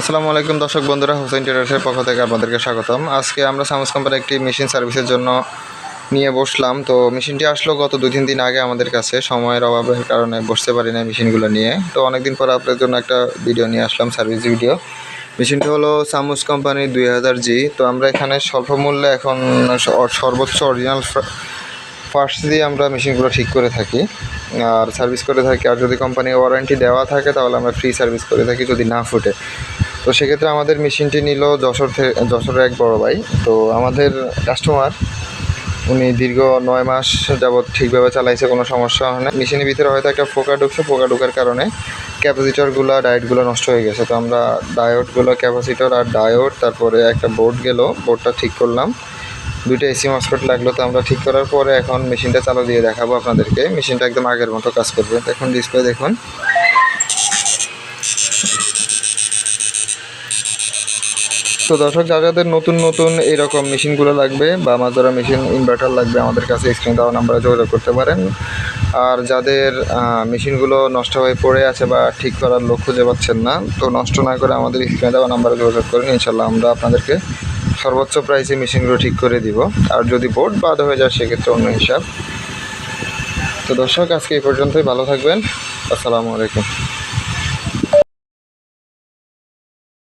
আসসালামু আলাইকুম দর্শক বন্ধুরা হোসেন ট্রেডার্সের পক্ষ থেকে আপনাদেরকে স্বাগতম। আজকে আমরা সামস কোম্পানির একটি মেশিন সার্ভিসের জন্য নিয়ে বসলাম। তো মেশিনটি আসলো গত দু তিন দিন আগে আমাদের কাছে। সময়ের অভাবের কারণে বসতে পারি না মেশিনগুলো নিয়ে। তো অনেকদিন পর আপনাদের জন্য একটা ভিডিও নিয়ে আসলাম, সার্ভিস ভিডিও। মেশিনটি হলো সামুস কোম্পানির দুই হাজার জি। তো আমরা এখানে স্বল্প মূল্যে এখন সর্বোচ্চ অরিজিনাল ফার্স্ট দিয়ে আমরা মেশিনগুলো ঠিক করে থাকি। আর সার্ভিস করে থাকি। আর যদি কোম্পানি ওয়ারেন্টি দেওয়া থাকে তাহলে আমরা ফ্রি সার্ভিস করে থাকি, যদি না ফুটে। তো সেক্ষেত্রে আমাদের মেশিনটি নিল যশোর যশোরের এক বড় ভাই। তো আমাদের কাস্টমার উনি দীর্ঘ নয় মাস যাবৎ ঠিকভাবে চালাইছে, কোনো সমস্যা হয় না মেশিনের ভিতরে হয়তো একটা ফোকা ঢুকছে, ফোকা ঢোকার কারণে ক্যাপাসিটরগুলো, ডায়োডগুলো নষ্ট হয়ে গেছে। তো আমরা ডায়োডগুলো, ক্যাপাসিটর আর ডায়োড, তারপরে একটা বোর্ড গেল, বোর্ডটা ঠিক করলাম। দুইটা এসি মসফেট লাগল, তো আমরা ঠিক করার পরে এখন মেশিনটা চালু দিয়ে দেখাবো আপনাদেরকে। মেশিনটা একদম আগের মতো কাজ করবে। এখন ডিসপ্লে দেখুন। তো দর্শক যা যাদের নতুন নতুন এরকম মেশিনগুলো লাগবে বা মাজারা মেশিন ইনভার্টার লাগবে, আমাদের কাছে স্ক্রিন দেওয়া নাম্বারে যোগাযোগ করতে পারেন। আর যাদের মেশিনগুলো নষ্ট হয়ে পড়ে আছে বা ঠিক করার লোক খুঁজে পাচ্ছেন না, তো নষ্ট না করে আমাদের স্ক্রিনে দেওয়া নাম্বারে যোগাযোগ করেন। ইনশাল্লাহ আমরা আপনাদেরকে সর্বোচ্চ প্রাইসে মেশিনগুলো ঠিক করে দিব। আর যদি বোর্ড বাদ হয়ে যায়, সেক্ষেত্রে অন্য হিসাব। তো দর্শক, আজকে এই পর্যন্তই। ভালো থাকবেন। আসসালামু আলাইকুম।